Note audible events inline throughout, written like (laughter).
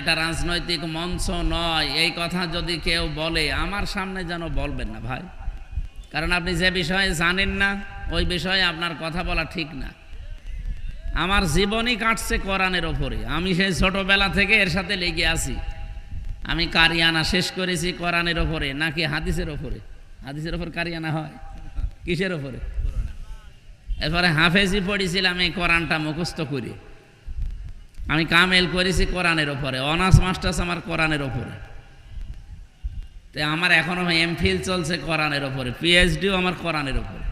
এটা রাজনৈতিক মঞ্চ নয়। এই কথা যদি কেউ বলে, আমার সামনে যেন বলবেন না ভাই। কারণ আপনি যে বিষয়ে জানেন না, ওই বিষয়ে আপনার কথা বলা ঠিক না। আমার জীবনই কাটছে কোরআনের ওপরে। আমি সেই ছোটবেলা থেকে এর সাথে লেগে আছি। আমি কারিয়ানা শেষ করেছি কোরআনের ওপরে, নাকি হাদিসের ওপরে? হাদিসের ওপর কারিয়ানা হয়? কিসের ওপরে? এরপরে হাফেজি পড়েছিলাম এই কোরআনটা মুখস্থ করি। আমি কামেল করেছি কোরআনের ওপরে অনার্স, মাস্টার্স আমার কোরআনের ওপরে তো আমার এখনও এমফিল চলছে কোরআনের ওপরে পিএইচডিও আমার কোরআনের ওপরে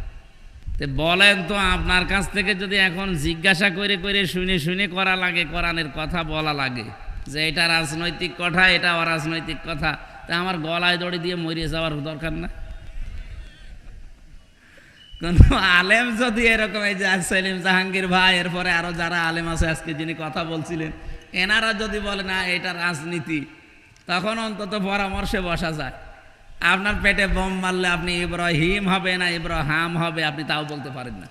তো বলেন তো আপনার কাছ থেকে যদি এখন জিজ্ঞাসা করে করে শুনে শুনে করা লাগে, কোরআনের কথা বলা লাগে, যে এটা রাজনৈতিক কথা, এটা অরাজনৈতিক কথা, তা আমার গলায় দড়ি দিয়ে মরিয়ে যাওয়ার দরকার না? কোন আলেম যদি এরকম এই যে সেলিম জাহাঙ্গীর ভাই, এরপরে যারা আলেম আছে আজকে যিনি কথা বলছিলেন, এনারা যদি বলে, না এটা রাজনীতি, তখন অন্তত পরামর্শে বসা যায়। আপনার পেটে বোম মারলে আপনি ইব্রাহিম হবে না ইব্রাহাম হবে, আপনি তাও বলতে পারেন না।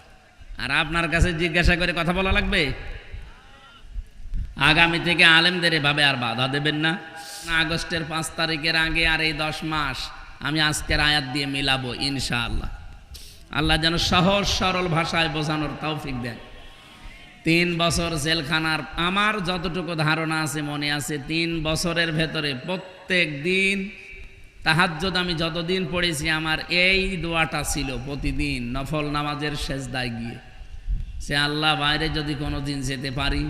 আর আপনার কাছে জিজ্ঞাসা করে কথা বলা লাগবে? আগামী থেকে আলেমদের এভাবে আর বাধা দেবেন না। আগস্টের পাঁচ তারিখের আগে আর এই দশ মাস আমি আজকের আয়াত দিয়ে মিলাবো, ইনশাআল্লাহ। আল্লাহ যেন সহজ সরল ভাষায় বোঝানোর তৌফিক দেন। তিন বছর জেলখানার আমার যতটুকু ধারণা আছে, মনে আছে, তিন বছরের ভেতরে প্রত্যেক দিন তাহাজ্জদ আমি যতদিন পড়েছি, আমার এই দোয়াটা ছিল প্রতিদিন নফল নামাজের শেষদায় গিয়ে। সে আল্লাহ বাইরে যদি কোনো দিন যেতে পারি,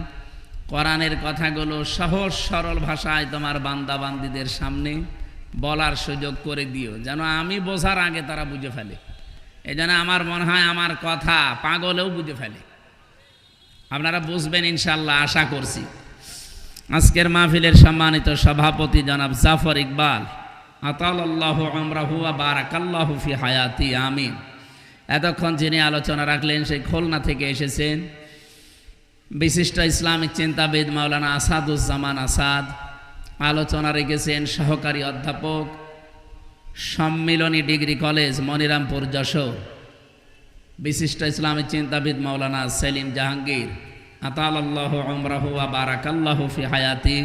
কোরআনের কথাগুলো সহজ সরল ভাষায় তোমার বান্দা বান্দিদের সামনে বলার সুযোগ করে দিও, যেন আমি বোঝার আগে তারা বুঝে ফেলে। এই আমার মনে হয় আমার কথা পাগলেও বুঝে ফেলে। আপনারা বুঝবেন ইনশাল্লাহ আশা করছি। আজকের মাহফিলের সম্মানিত সভাপতি জনাব জাফর ইকবাল আতাল্লাহ আমরাহুয়া বারাকাল্লাহু ফি হায়াতি, আমিন। এতক্ষণ যিনি আলোচনা রাখলেন, সেই খুলনা থেকে এসেছেন বিশিষ্ট ইসলামিক চিন্তাবিদ মাওলানা আসাদুজ্জামান আসাদ। আলোচনা রেখেছেন সহকারী অধ্যাপক সম্মিলনী ডিগ্রি কলেজ, মনিরামপুর, যশোর। বিশিষ্ট ইসলামিক চিন্তাবিদ মাওলানা সেলিম জাহাঙ্গীর আতাল্লাহ আমরাহু বারাকাল্লাহু ফি হায়াতি।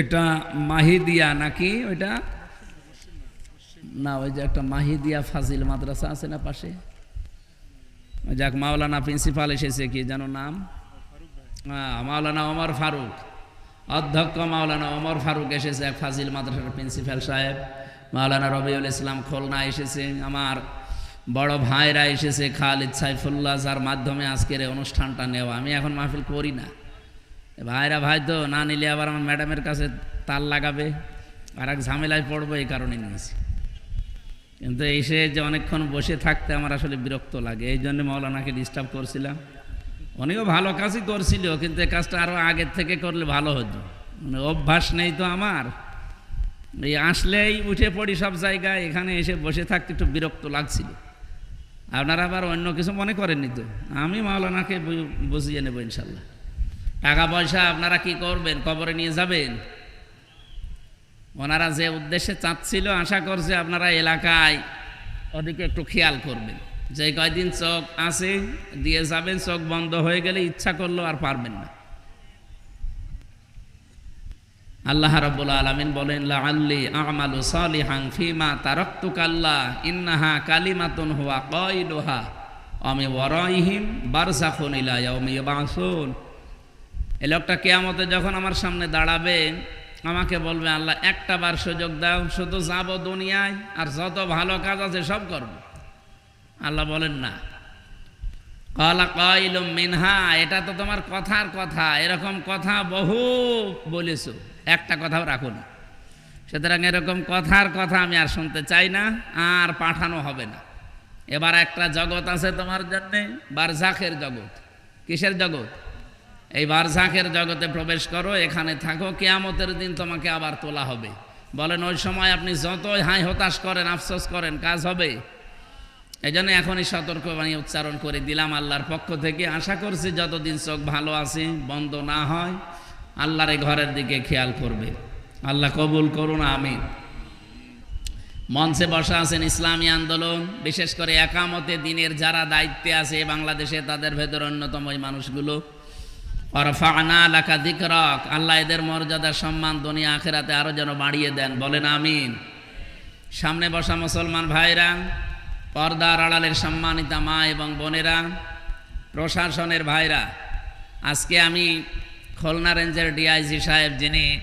এটা মাহিদিয়া নাকি ওইটা? না, ওই যে একটা মাহিদিয়া ফাজিল মাদ্রাসা আছে না পাশে? যাক, মাওলানা প্রিন্সিপাল এসেছে কি যেন নাম? হ্যাঁ মাওলানা ওমর ফারুক। অধ্যক্ষ মাওলানা ওমর ফারুক এসেছে, ফাজিল মাদ্রাসার প্রিন্সিপাল সাহেব। মাওলানা রবিউল ইসলাম খুলনা এসেছে, আমার বড় ভাইরা এসেছে, খালিদ সাইফুল্লাহ যার মাধ্যমে আজকের অনুষ্ঠানটা নেওয়া। আমি এখন মাহফিল করি না। ভাইরা ভাই তো না নিলে আবার আমার ম্যাডামের কাছে তাল লাগাবে আর এক ঝামেলায় পড়ব এই কারণে নিয়েছি। কিন্তু এসে যে অনেকক্ষণ বসে থাকতে আমার আসলে বিরক্ত লাগে, এই জন্য মৌলানাকে ডিস্টার্ব করছিলাম। উনিও ভালো কাজই করছিল, কিন্তু এই কাজটা আরও আগের থেকে করলে ভালো হতো। মানে অভ্যাস নেই তো আমার। এই আসলেই উঠে পড়ি সব জায়গায়, এখানে এসে বসে থাকতে একটু বিরক্ত লাগছিল। আপনারা আবার অন্য কিছু মনে করেননি তো? আমি মাওলানাকে বুঝিয়ে নেব ইনশাল্লাহ টাকা পয়সা আপনারা কি করবেন? কবরে নিয়ে যাবেন? ওনারা যে উদ্দেশ্যে চাচ্ছিল, আশা করছে আপনারা এলাকায় ওদিকে একটু খেয়াল করবেন। যে কয়দিন চোখ আছে, দিয়ে যাবেন, চোখ বন্ধ হয়ে গেলে ইচ্ছা করল আর পারবেন না। আল্লাহ রাব্বুল আলামিন বলেন, লাআল্লি আমালু সালিহান ফিমা তারাক্তু কাল্লা ইন্নাহা কালিমাতুন হুয়া কাইলুহা আমি ওয়ারাইহিম বারযাখুন ইলা ইয়াউমি ইবাসুন এই লোকটা কেয়ামতে যখন আমার সামনে দাঁড়াবে, আমাকে বলবে, আল্লাহ, একটা বার সুযোগ দাও, শুধু যাব দুনিয়ায়, আর যত ভালো কাজ আছে সব করব। আল্লাহ বলেন না। কলা কইলুম মিনহা, এটা তো তোমার কথার কথা, এরকম কথা বহু বলেছ, একটা কথাও রাখো না। সুতরাং এরকম কথার কথা আমি আর শুনতে চাই না, আর পাঠানো হবে না। এবার একটা জগৎ আছে তোমার জন্যে, বারজাখের জগৎ। কিসের জগৎ? এই বারজাখের জগতে প্রবেশ করো, এখানে থাকো, কেয়ামতের দিন তোমাকে আবার তোলা হবে। বলেন, ওই সময় আপনি যতই হাই হতাশ করেন, আফসোস করেন, কাজ হবে। এই জন্য এখনই সতর্কবাণী উচ্চারণ করে দিলাম আল্লাহর পক্ষ থেকে। আশা করছি যতদিন চোখ ভালো আছে, বন্ধ না হয়, আল্লাহর এই ঘরের দিকে খেয়াল করবে। আল্লাহ কবুল করুন আমি মঞ্চে বসা আছেন ইসলামী আন্দোলন, বিশেষ করে একামতে দিনের যারা দায়িত্বে আছে বাংলাদেশে, তাদের ভেতর অন্যতম এই মানুষগুলো। অরফানা লাকা আল্লাহ এদের মর্যাদা, সম্মান দুনিয়া আখেরাতে আরও যেন বাড়িয়ে দেন। বলেন আমিন। সামনে বসা মুসলমান ভাইরা পর্দার আড়ালের সম্মানিতা মা এবং বোনেরা, প্রশাসনের ভাইরা, আজকে আমি খুলনা রেঞ্জের ডিআইজি সাহেব যিনি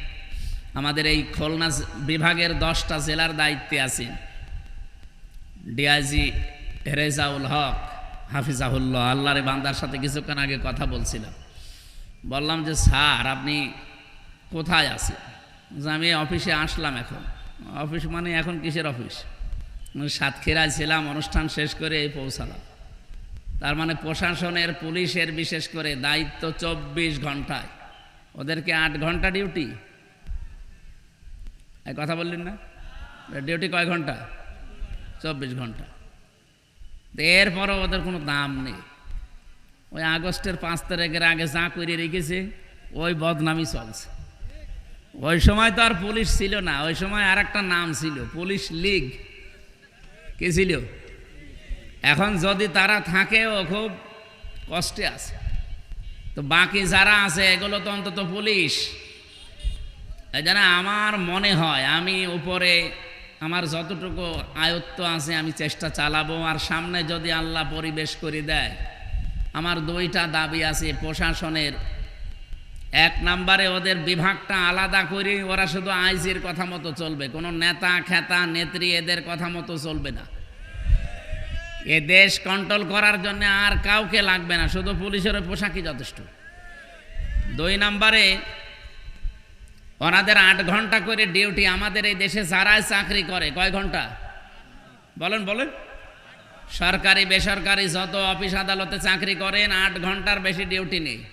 আমাদের এই খুলনা বিভাগের দশটা জেলার দায়িত্বে আছেন, ডিআইজি রেজাউল হক হাফিজাহুল্লাহ। আল্লাহরে বান্দার সাথে কিছুক্ষণ আগে কথা বলছিলাম। বললাম যে, স্যার, আপনি কোথায় আছেন? যে আমি অফিসে আসলাম এখন। অফিস মানে এখন কিসের অফিস? সাতক্ষীরায় ছিলাম, অনুষ্ঠান শেষ করে এই পৌঁছালাম। তার মানে প্রশাসনের, পুলিশের বিশেষ করে দায়িত্ব চব্বিশ ঘন্টায় ওদেরকে আট ঘণ্টা ডিউটি? কথা বললেন না? ডিউটি কয় ঘণ্টা চব্বিশ ঘণ্টা এরপরও ওদের কোনো দাম নেই। ওই আগস্টের পাঁচ তারিখের আগে যা করে রেখেছে, ওই বদনামি চলছে। ওই সময় তো আর পুলিশ ছিল না, ওই সময় আর একটা নাম ছিল, পুলিশ লীগ। কে ছিল? এখন যদি তারা থাকে, ও খুব কষ্টে আছে। তো বাকি যারা আছে, এগুলো তো অন্তত পুলিশ। জন্য আমার মনে হয়, আমি উপরে আমার যতটুকু আয়ত্ত আছে, আমি চেষ্টা চালাবো। আর সামনে যদি আল্লাহ পরিবেশ করে দেয়, আমার দুইটা দাবি আছে, প্রশাসনের এক নাম্বারে ওদের বিভাগটা আলাদা করে ওরা শুধু আইজির কথা মতো চলবে। কোনো নেতা, খেতা, নেত্রী এদের কথা মতো চলবে না। এ দেশ কন্ট্রোল করার জন্য আর কাউকে লাগবে না, শুধু পুলিশের পোশাকই যথেষ্ট। দুই নাম্বারে ওনাদের আট ঘণ্টা করে ডিউটি আমাদের এই দেশে যারাই চাকরি করে, কয় ঘণ্টা? বলেন বলেন। সরকারি, বেসরকারি যত অফিস আদালতে চাকরি করেন, আট ঘণ্টার বেশি ডিউটি নেই।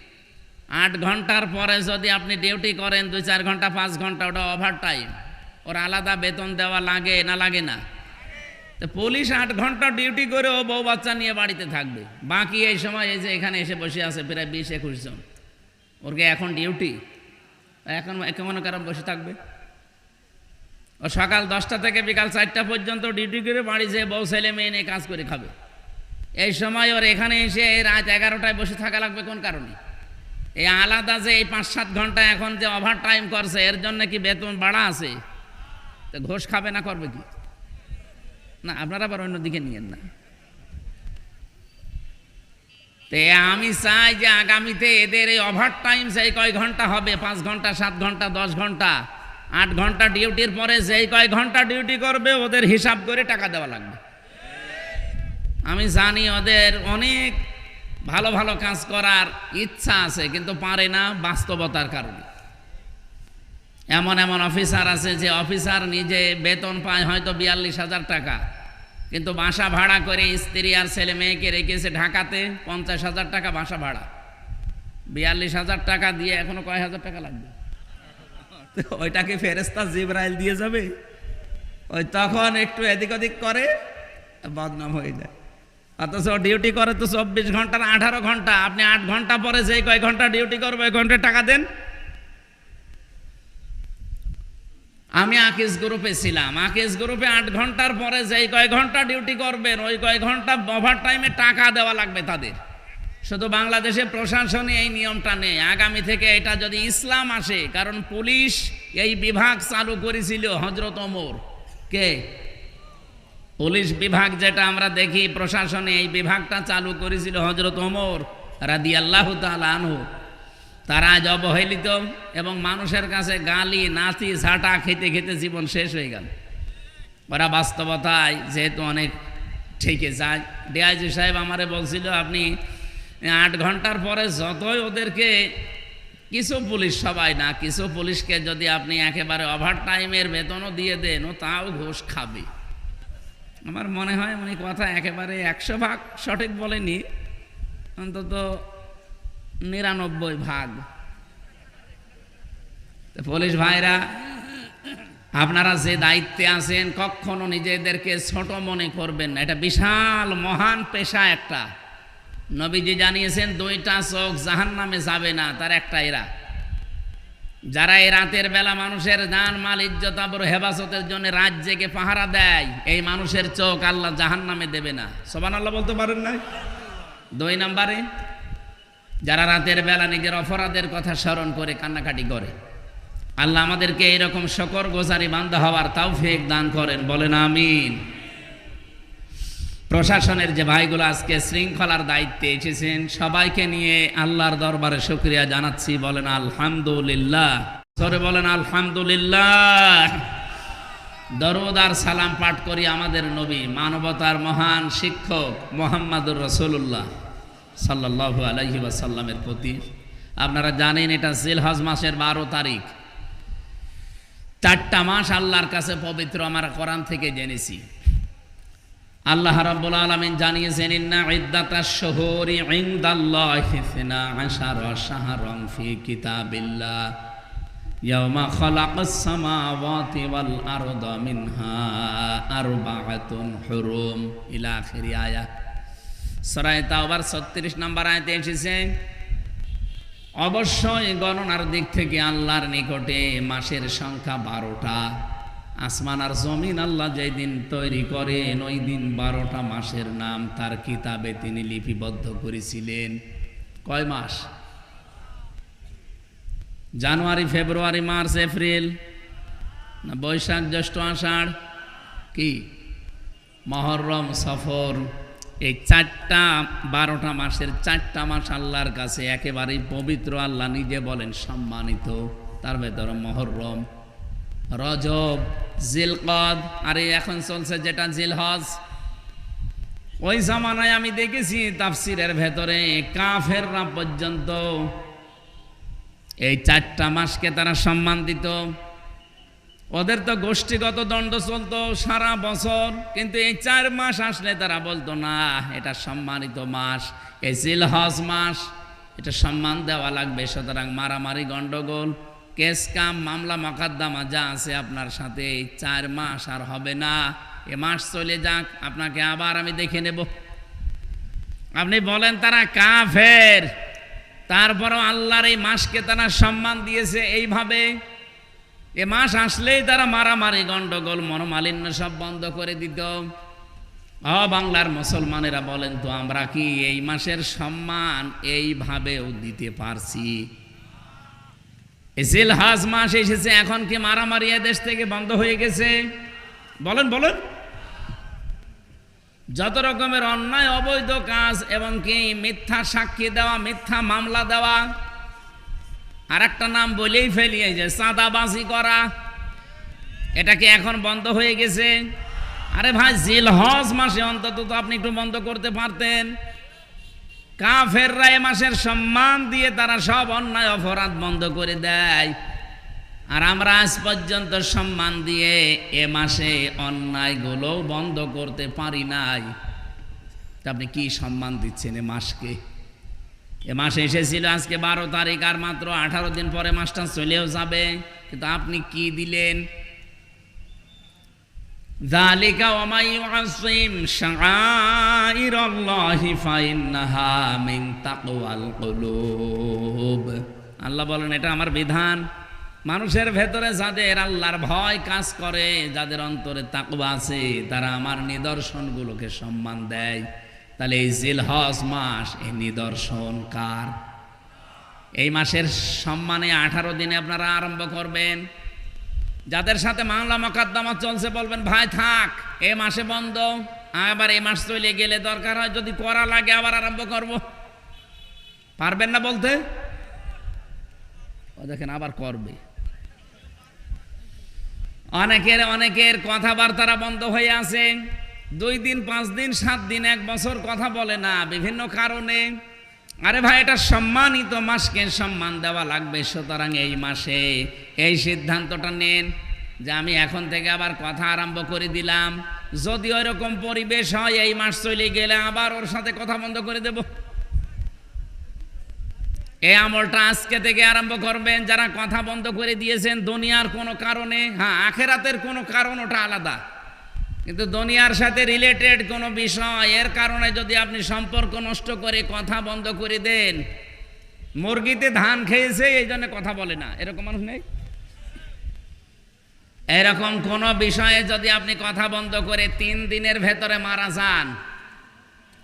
আট ঘণ্টার পরে যদি আপনি ডিউটি করেন, দুই চার ঘণ্টা, পাঁচ ঘণ্টা, ওটা ওভার টাইম ওর আলাদা বেতন দেওয়া লাগে না লাগে না। তো পুলিশ আট ঘণ্টা ডিউটি করে ও বউ বাচ্চা নিয়ে বাড়িতে থাকবে। বাকি এই সময় এই যে এখানে এসে বসে আছে প্রায় বিশ একুশ জন। ওরকে এখন ডিউটি? এখন কেমন কারণ বসে থাকবে। ও সকাল দশটা থেকে বিকাল চারটা পর্যন্ত ডিউটি করে বাড়ি যেয়ে বউ, ছেলে, মেয়ে নিয়ে কাজ করে খাবে। এই সময় ওর এখানে এসে রাত এগারোটায় বসে থাকা লাগবে কোন কারণে? এই আলাদা যে এই পাঁচ সাত ঘণ্টা এখন যে ওভার টাইম করছে, এর জন্য কি বেতন বাড়া আছে? তো ঘোষ খাবে না, করবে কি? না, আপনারা আবার অন্যদিকে নিয়েন না। তে আমি চাই যে আগামীতে এদের এই ওভার টাইম সেই কয় ঘণ্টা হবে? পাঁচ ঘণ্টা, সাত ঘণ্টা, দশ ঘণ্টা, আট ঘণ্টা ডিউটির পরে যেই কয় ঘণ্টা ডিউটি করবে, ওদের হিসাব করে টাকা দেওয়া লাগবে। আমি জানি ওদের অনেক ভালো ভালো কাজ করার ইচ্ছা আছে, কিন্তু পারে না বাস্তবতার কারণে। এমন এমন অফিসার আছে যে অফিসার নিজে বেতন পায় হয়তো বিয়াল্লিশ হাজার টাকা, কিন্তু বাসা ভাড়া করে স্ত্রী আর ছেলে মেয়েকে রেখেছে ঢাকাতে পঞ্চাশ হাজার টাকা বাসা ভাড়া। বিয়াল্লিশ হাজার টাকা দিয়ে এখনও কয় হাজার টাকা লাগবে? (laughs) ওইটাকে ফেরেস্তা জিব্রাইল দিয়ে যাবে। ওই তখন একটু এদিক ওদিক করে, বদনাম হয়ে যায়। অথচ ডিউটি করে তো চব্বিশ ঘণ্টার আঠারো ঘণ্টা। আপনি আট ঘণ্টা পরে যে কয় ঘণ্টা ডিউটি করবে, ওই ঘণ্টা টাকা দেন। আমি আকিস গ্রুপে ছিলাম। আকিস গ্রুপে আট ঘণ্টার পরে যেই কয় ঘণ্টা ডিউটি করবেন, ওই কয় ঘণ্টা ওভার টাইমে টাকা দেওয়া লাগবে তাদের। শুধু বাংলাদেশে প্রশাসনে এই নিয়মটা নেই। আগামী থেকে এটা যদি ইসলাম আসে, কারণ পুলিশ এই বিভাগ চালু করেছিল হজরত ওমর। কে? পুলিশ বিভাগ যেটা আমরা দেখি প্রশাসনে, এই বিভাগটা চালু করেছিল হজরত ওমর রাদি আল্লাহ আনহু। তারা আজ অবহেলিত এবং মানুষের কাছে গালি, নাচি, ঝাঁটা খেতে খেতে জীবন শেষ হয়ে গেল। ওরা বাস্তবতায় যেহেতু অনেক ঠিকই যায়। ডিআইজি সাহেব আমারে বলছিল, আপনি আট ঘণ্টার পরে যতই ওদেরকে, কিছু পুলিশ সবাই না, কিছু পুলিশকে যদি আপনি একেবারে ওভার টাইমের বেতনও দিয়ে দেন, ও তাও ঘোষ খাবে। আমার মনে হয় উনি কথা একেবারে একশো ভাগ সঠিক বলেনি, অন্তত নিরানব্বই ভাগ। পুলিশ ভাইরা, আপনারা যে দায়িত্বে আছেন, কখনো নিজেদেরকে ছোট মনে করবেন না। এটা বিশাল, মহান পেশা একটা। নবীজি জানিয়েছেন, দুইটা চোখ জাহান নামে যাবে না, তার একটা এরা যারা এই রাতের বেলা মানুষের জান, মাল, ইজ্জত, আবর, হেফাজতের জন্য রাত জেগে পাহারা দেয়, এই মানুষের চোখ আল্লাহ জাহান নামে দেবে না। সবান আল্লাহ বলতে পারেন না দুই নম্বরে, যারা রাতের বেলা নিজের অপরাধের কথা স্মরণ করে, কান্নাকাটি করে। আল্লাহ আমাদেরকে এইরকম শকর গোজারি বান্ধা হওয়ার তাও ফেক দান করেন, বলেন আমিন। প্রশাসনের যে ভাইগুলো আজকে শৃঙ্খলার দায়িত্বে এসেছেন, সবাইকে নিয়ে আল্লাহর দরবারে শুক্রিয়া জানাচ্ছি। বলেন আলহামদুলিল্লাহ। সরে বলেন আলহামদুলিল্লাহ। দরুদ আর সালাম পাঠ করি আমাদের নবী, মানবতার মহান শিক্ষক মোহাম্মদুর রসুল্লাহ সাল্লাহ আলহি ওয়াসাল্লামের প্রতি। আপনারা জানেন এটা জিলহজ মাসের বারো তারিখ। চারটা মাস আল্লাহর কাছে পবিত্র, আমরা কোরআন থেকে জেনেছি। আল্লাহ রাব্বুল আলামিন জানিয়েছেন, ইন্না ইদ্দাতাশ শুহুরি ইনদাল্লাহি ইসনা আশারা শাহরান ফি কিতাবিল্লাহ। ইয়াওমা খালাকাস সামাওয়াতি ওয়াল আরদা মিনহা আরবাআতুন হুরুম। ইলা আখিরি আয়াত সূরা তাওবার 36 নম্বর আয়াতে এসেছে, অবশ্যই গণনার দিক থেকে আল্লাহর নিকটে মাসের সংখ্যা বারোটা। আসমান আর জমিন আল্লাহ যেই দিন তৈরি করেন, ওই দিন বারোটা মাসের নাম তার কিতাবে তিনি লিপিবদ্ধ করেছিলেন। কয় মাস? জানুয়ারি, ফেব্রুয়ারি, মার্চ, এপ্রিল, না বৈশাখ, জ্যৈষ্ঠ, আষাঢ়? কি? মহরম, সফর। এই চারটা, বারোটা মাসের চারটা মাস আল্লাহর কাছে একেবারেই পবিত্র। আল্লাহ নিজে বলেন, সম্মানিত। তার ভেতরে মহরম, রজব জিলকদ, আর এখন চলছে যেটা জিলহজ। ওই জামানায় আমি দেখেছি তাফসিরের ভেতরে কাফেররা পর্যন্ত এই চারটা মাসকে তারা সম্মান দিত। ওদের তো গোষ্ঠীগত দণ্ড চলতো সারা বছর, কিন্তু এই চার মাস আসলে তারা বলতো, না, এটা সম্মানিত মাস, এই জিলহজ মাস, এটা সম্মান দেওয়া লাগবে, সুতরাং মারামারি গণ্ডগোল কেস কাম, মামলা, মকাদ্দামা যা আছে আপনার সাথে, এই চার মাস আর হবে না। এ মাস চলে যাক, আপনাকে আবার আমি দেখে নেব। আপনি বলেন, তারা কাফের। তারপরও আল্লাহর এই মাসকে তারা সম্মান দিয়েছে এইভাবে। এ মাস আসলেই তারা মারামারি, গন্ডগোল, মনোমালিন্য সব বন্ধ করে দিত। অ, বাংলার মুসলমানেরা বলেন তো, আমরা কি এই মাসের সম্মান এইভাবেও দিতে পারছি? এসিল হাজ মাস এসেছে, এখন কি মারামারি দেশ থেকে বন্ধ হয়ে গেছে? বলেন বলেন। যত রকমের অন্যায়, অবৈধ কাজ এবং কি মিথ্যা সাক্ষী দেওয়া, মিথ্যা মামলা দেওয়া আর একটা নাম বলেই ফেলিয়ে যে চাঁদাবাজি করা, এটা কি এখন বন্ধ হয়ে গেছে? আরে ভাই, জিল হজ মাসে অন্তত তো আপনি একটু বন্ধ করতে পারতেন। কাফেররা এ মাসের সম্মান দিয়ে তারা সব অন্যায় অপরাধ বন্ধ করে দেয়। আর আমরা আজ পর্যন্ত সম্মান দিয়ে এ মাসে অন্যায়গুলো বন্ধ করতে পারি নাই। আপনি কি সম্মান দিচ্ছেন এ মাসকে? এ মাসে এসেছিল আজকে বারো তারিখ, আর মাত্র আঠারো দিন পরে মাসটা চলেও যাবে। কিন্তু আপনি কি দিলেন? ذلك ومن يعظم شعائر الله فإنها من تقوى القلوب আল্লাহ বলেন এটা আমার বিধান মানুষের ভেতরে যাদের আল্লাহর ভয় কাজ করে যাদের অন্তরে তাকওয়া আছে তারা আমার নিদর্শনগুলোকে সম্মান দেয় তাহলে এই জিলহজ মাস এই নিদর্শন কার এই মাসের সম্মানে আঠারো দিনে আপনারা আরম্ভ করবেন যাদের সাথে মামলা মকাদ্দমা চলছে বলবেন, ভাই, থাক, এ মাসে বন্ধ, আবার এ মাস চলে গেলে দরকার হয়, যদি করা লাগে আবার আরম্ভ করব। পারবেন না বলতে? ও দেখেন, আবার করবে। অনেকের অনেকের কথাবার্তারা বন্ধ হয়ে আছে। দুই দিন, পাঁচ দিন, সাত দিন, এক বছর কথা বলে না। বিভিন্ন কারণে আরে ভাই, এটা সম্মানিত মাসকে সম্মান দেওয়া লাগবে। সুতরাং এই মাসে এই সিদ্ধান্তটা নেন যে আমি এখন থেকে আবার কথা আরম্ভ করে দিলাম। যদি ওইরকম পরিবেশ হয়, এই মাস চলে গেলে আবার ওর সাথে কথা বন্ধ করে দেব। এই আমলটা আজকে থেকে আরম্ভ করবেন। যারা কথা বন্ধ করে দিয়েছেন, দুনিয়ার কোনো কারণে হ্যাঁ আখেরাতের কোনো কারণ ওটা আলাদা। কিন্তু দুনিয়ার সাথে রিলেটেড কোনো বিষয়, এর কারণে যদি আপনি সম্পর্ক নষ্ট করে কথা বন্ধ করে দেন, মুরগিতে ধান খেয়েছে, এই জন্য কথা বলে না। এরকম মানুষ নেই? এরকম কোন বিষয়ে যদি আপনি কথা বন্ধ করে তিন দিনের ভেতরে মারা যান,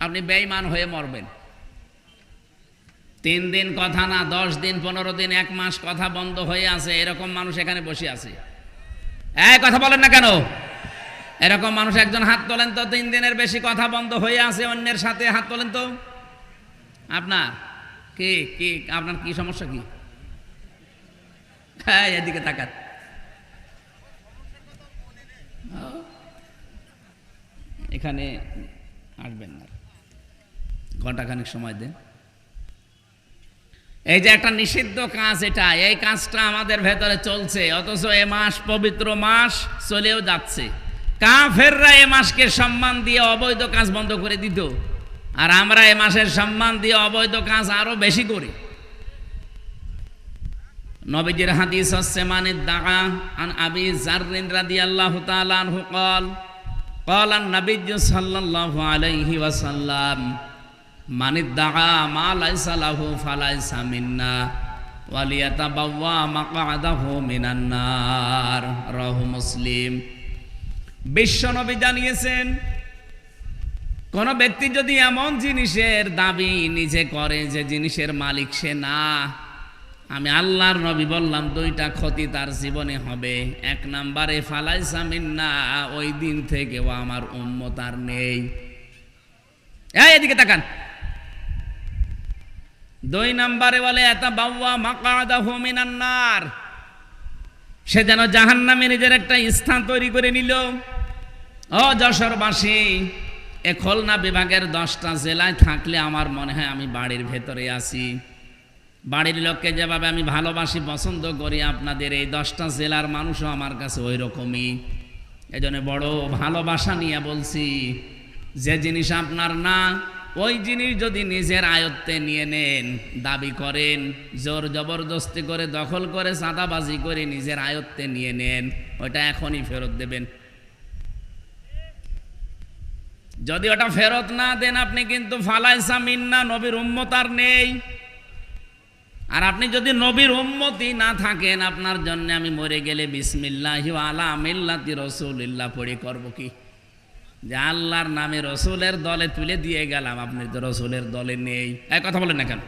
আপনি বেইমান হয়ে মরবেন। তিন দিন কথা না, দশ দিন, পনেরো দিন, এক মাস কথা বন্ধ হয়ে আছে, এরকম মানুষ এখানে বসে আছে। এই, কথা বলেন না কেন? এরকম মানুষ একজন হাত তোলেন তো তিন দিনের বেশি কথা বন্ধ হয়ে আছে, অন্যের সাথে হাত তোলেন তো? আপনার? কি? কি? আপনার কি সমস্যা কি? হ্যাঁ এদিকে তাকাত এখানে আসবেন না। ঘন্টাখানিক সময় দেন। এই যে একটা নিষিদ্ধ কাজ এটা, এই কাজটা আমাদের ভেতরে চলছে, অথচ এ মাস পবিত্র মাস চলেও যাচ্ছে। কাফেররা এ মাসকে সম্মান দিয়ে অবৈধ কাজ বন্ধ করে দিত। আর আমরা এ মাসের সম্মান দিয়ে অবৈধ কাজ আরও বেশি করি। নবীজির হাদিস হচ্ছে মানে দাগা আন আবি জাররিন রাদি আল্লাহ তালানহু কল কল আন নবীজ সাল্লাল্লাহু আলাইহি ওয়াসাল্লাম মানে দাগা মা লাইসা লাহু ফালাইসা মিন্না ওয়ালিয়াতাবাওয়া মাকাদাহু মিনান্নার রাহু মুসলিম। বিশ্ব নবী জানিয়েছেন, কোন ব্যক্তি যদি এমন জিনিসের দাবি নিজে করে যে জিনিসের মালিক সে না, আমি আল্লাহর নবী বললাম, দুইটা ক্ষতি তার জীবনে হবে। এক নাম্বারে, ফালাইসা মিন্না, ওই দিন থেকে ও আমার উম্মত আর নেই। এদিকে তাকান। দুই নাম্বারে বলে, এত বাউয়া মাকাদা হোমিনান্নার সে যেন জাহান্নামে নিজের একটা স্থান তৈরি করে নিল। ও যশোরবাসী, এ খুলনা বিভাগের দশটা জেলায় থাকলে আমার মনে হয় আমি বাড়ির ভেতরে আছি। বাড়ির লোককে যেভাবে আমি ভালোবাসি, পছন্দ করি, আপনাদের এই দশটা জেলার মানুষও আমার কাছে ওই রকমই এই জন্য বড় ভালোবাসা নিয়ে বলছি, যে জিনিস আপনার না, ওই জিনিস যদি নিজের আয়ত্তে নিয়ে নেন, দাবি করেন, জোর জবরদস্তি করে দখল করে চাঁদাবাজি করে নিজের আয়ত্তে নিয়ে নেন, ওটা এখনই ফেরত দেবেন। যদি ওটা ফেরত না দেন, আপনি কিন্তু ফালাইসা মিন্না, নবীর উম্মতার নেই। আর আপনি যদি নবীর উম্মতি না থাকেন, আপনার জন্য আমি মরে গেলে বিসমিল্লাহি আলা মিল্লাতি রসুলিল্লাহ পড়ে করব কি? যে আল্লাহর নামে রসুলের দলে তুলে দিয়ে গেলাম, আপনি তো রসুলের দলে নেই। এক কথা বলেন না কেন?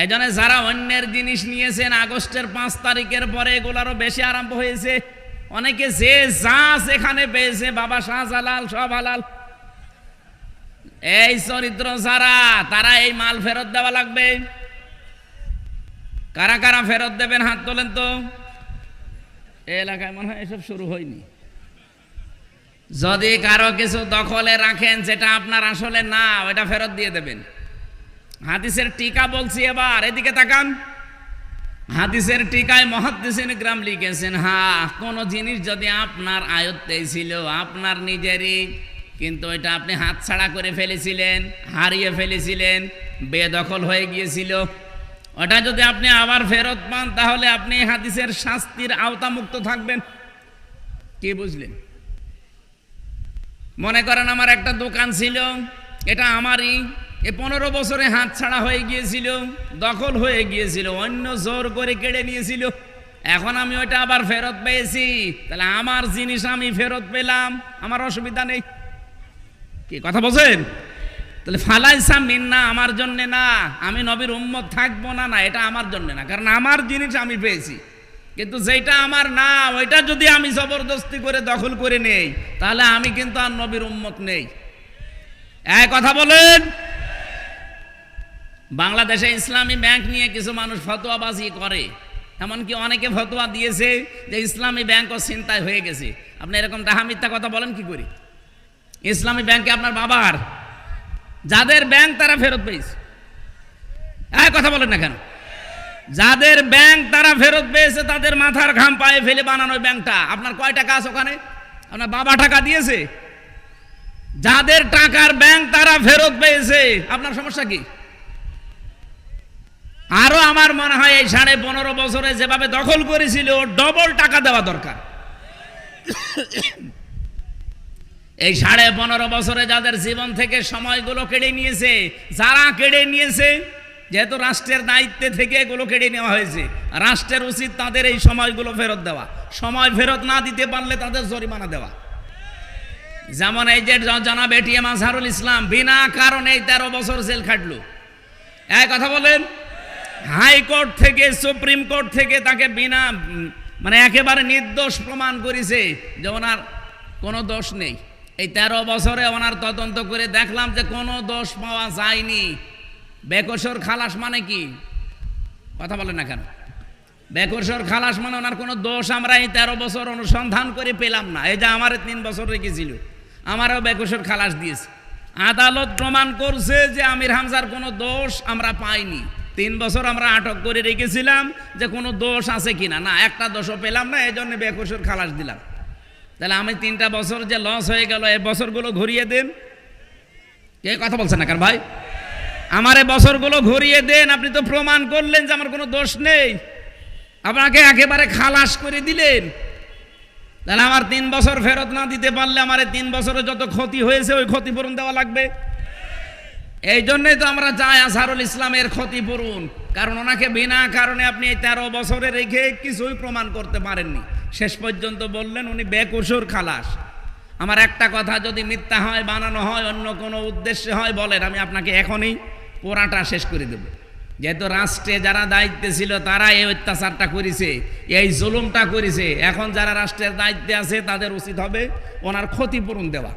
এই জন্য যারা অন্যের জিনিস নিয়েছেন, আগস্টের পাঁচ তারিখের পরে এগুলারও বেশি আরম্ভ হয়েছে। অনেকে যে যা সেখানে পেয়েছে, বাবা শাহজালাল, সব হালাল। এই চরিত্র যারা, তারা এই মাল ফেরত দেওয়া লাগবে। কারা কারা ফেরত দেবেন হাত তোলেন তো। এই এলাকায় মনে হয় এসব শুরু হয়নি। যদি কারও কিছু দখলে রাখেন, যেটা আপনার আসলে না ওটা ফেরত দিয়ে দেবেন। হাদিসের টিকা বলছি এবার, এদিকে তাকান। হাদিসের টিকায় মহাদিসিন গ্রাম লিখেছেন হ্যাঁ কোনো জিনিস যদি আপনার আয়ত্তে ছিল, আপনার নিজেরই কিন্তু এটা আপনি হাতছাড়া করে ফেলেছিলেন, হারিয়ে ফেলেছিলেন, বেদখল হয়ে গিয়েছিল। ওটা যদি আপনি আবার ফেরত পান, তাহলে আপনি হাদিসের শাস্তির আওতামুক্ত থাকবেন। কি বুঝলেন? মনে করেন আমার একটা দোকান ছিল, এটা আমারই, এ পনেরো বছরে হাত ছাড়া হয়ে গিয়েছিল, দখল হয়ে গিয়েছিল, অন্য জোর করে কেড়ে নিয়েছিল। এখন আমি ওটা আবার ফেরত পেয়েছি, তাহলে আমার জিনিস আমি ফেরত পেলাম, আমার অসুবিধা নেই। কি কথা বলছেন? তাহলে ফালাইসা মিন্না আমার জন্য না, আমি নবীর উম্মত থাকব না না, এটা আমার জন্য না, কারণ আমার জিনিস আমি পেয়েছি। কিন্তু যেটা আমার না, ওইটা যদি আমি জবরদস্তি করে দখল করে নেই, তাহলে আমি কিন্তু আর নবীর উম্মত নেই। এক কথা বলেন। বাংলাদেশে ইসলামী ব্যাংক নিয়ে কিছু মানুষ ফতোয়াবাজি করে। এমনকি অনেকে ফতোয়া দিয়েছে যে ইসলামী ব্যাংকও চিন্তায় হয়ে গেছে। আপনি এরকম ডাহা মিথ্যা কথা বলেন কি করে? ইসলামী ব্যাংকে আপনার বাবার, যাদের ব্যাংক তারা ফেরত পেয়েছে। হ্যাঁ কথা বলেন না কেন? যাদের ব্যাংক তারা ফেরত পেয়েছে, তাদের মাথার ঘাম পায়ে ফেলে বানানো ব্যাংকটা। আপনার কয় টাকা আছে ওখানে? আপনার বাবা টাকা দিয়েছে? যাদের টাকার ব্যাংক তারা ফেরত পেয়েছে, আপনার সমস্যা কি? আরও আমার মনে হয় এই সাড়ে পনেরো বছরে যেভাবে দখল করেছিল ডবল টাকা দেওয়া দরকার। এই সাড়ে পনেরো বছরে যাদের জীবন থেকে সময়গুলো কেড়ে নিয়েছে, যারা কেড়ে নিয়েছে, যেহেতু রাষ্ট্রের দায়িত্বে থেকে এগুলো কেড়ে নেওয়া হয়েছে, রাষ্ট্রের উচিত তাদের এই সময়গুলো ফেরত দেওয়া। সময় ফেরত না দিতে পারলে তাদের জরিমানা দেওয়া। যেমন এই যে জনাব এটিএম আজহারুল ইসলাম বিনা কারণে এই তেরো বছর জেল খাটলো। এক কথা বলেন? হাইকোর্ট থেকে, সুপ্রিম কোর্ট থেকে তাকে বিনা মানে একেবারে নির্দোষ প্রমাণ করেছে যে ওনার কোনো দোষ নেই। এই তেরো বছরে ওনার তদন্ত করে দেখলাম যে কোনো দোষ পাওয়া যায়নি। বেকসর খালাস মানে কি? কথা বলেন না কেন? বেকসর খালাস মানে ওনার কোনো দোষ আমরা এই তেরো বছর অনুসন্ধান করে পেলাম না। এই যে আমার তিন বছর রেখেছিল, আমারও বেকসর খালাস দিয়েছে। আদালত প্রমাণ করছে যে আমির হামজার কোনো দোষ আমরা পাইনি। তিন বছর আমরা আটক করে রেখেছিলাম যে কোনো দোষ আছে কিনা। না, একটা দোষও পেলাম না এই জন্য বেকসর খালাস দিলাম। তাহলে আমি তিনটা বছর যে লস হয়ে গেল, এই বছরগুলো ঘুরিয়ে দেন। কে কথা বলছেন না কার ভাই? আমার এই বছরগুলো ঘুরিয়ে দেন, আপনি তো প্রমাণ করলেন যে আমার কোনো দোষ নেই। আপনাকে একেবারে খালাস করে দিলেন। তাহলে আমার তিন বছর ফেরত না দিতে পারলে আমার এই তিন বছরে যত ক্ষতি হয়েছে, ওই ক্ষতিপূরণ দেওয়া লাগবে। এই জন্যই তো আমরা চাই আজহারুল ইসলামের ক্ষতিপূরণ। কারণ ওনাকে বিনা কারণে আপনি এই তেরো বছরে রেখে কিছুই প্রমাণ করতে পারেননি। শেষ পর্যন্ত বললেন, উনি বেকসুর খালাস। আমার একটা কথা যদি মিথ্যা হয়, বানানো হয়, অন্য কোনো উদ্দেশ্যে হয়, বলেন, আমি আপনাকে এখনই পোড়াটা শেষ করে দেব। যেহেতু রাষ্ট্রে যারা দায়িত্বে ছিল তারা এই অত্যাচারটা করেছে, এই জুলুমটা করেছে। এখন যারা রাষ্ট্রের দায়িত্বে আছে, তাদের উচিত হবে ওনার ক্ষতিপূরণ দেওয়া।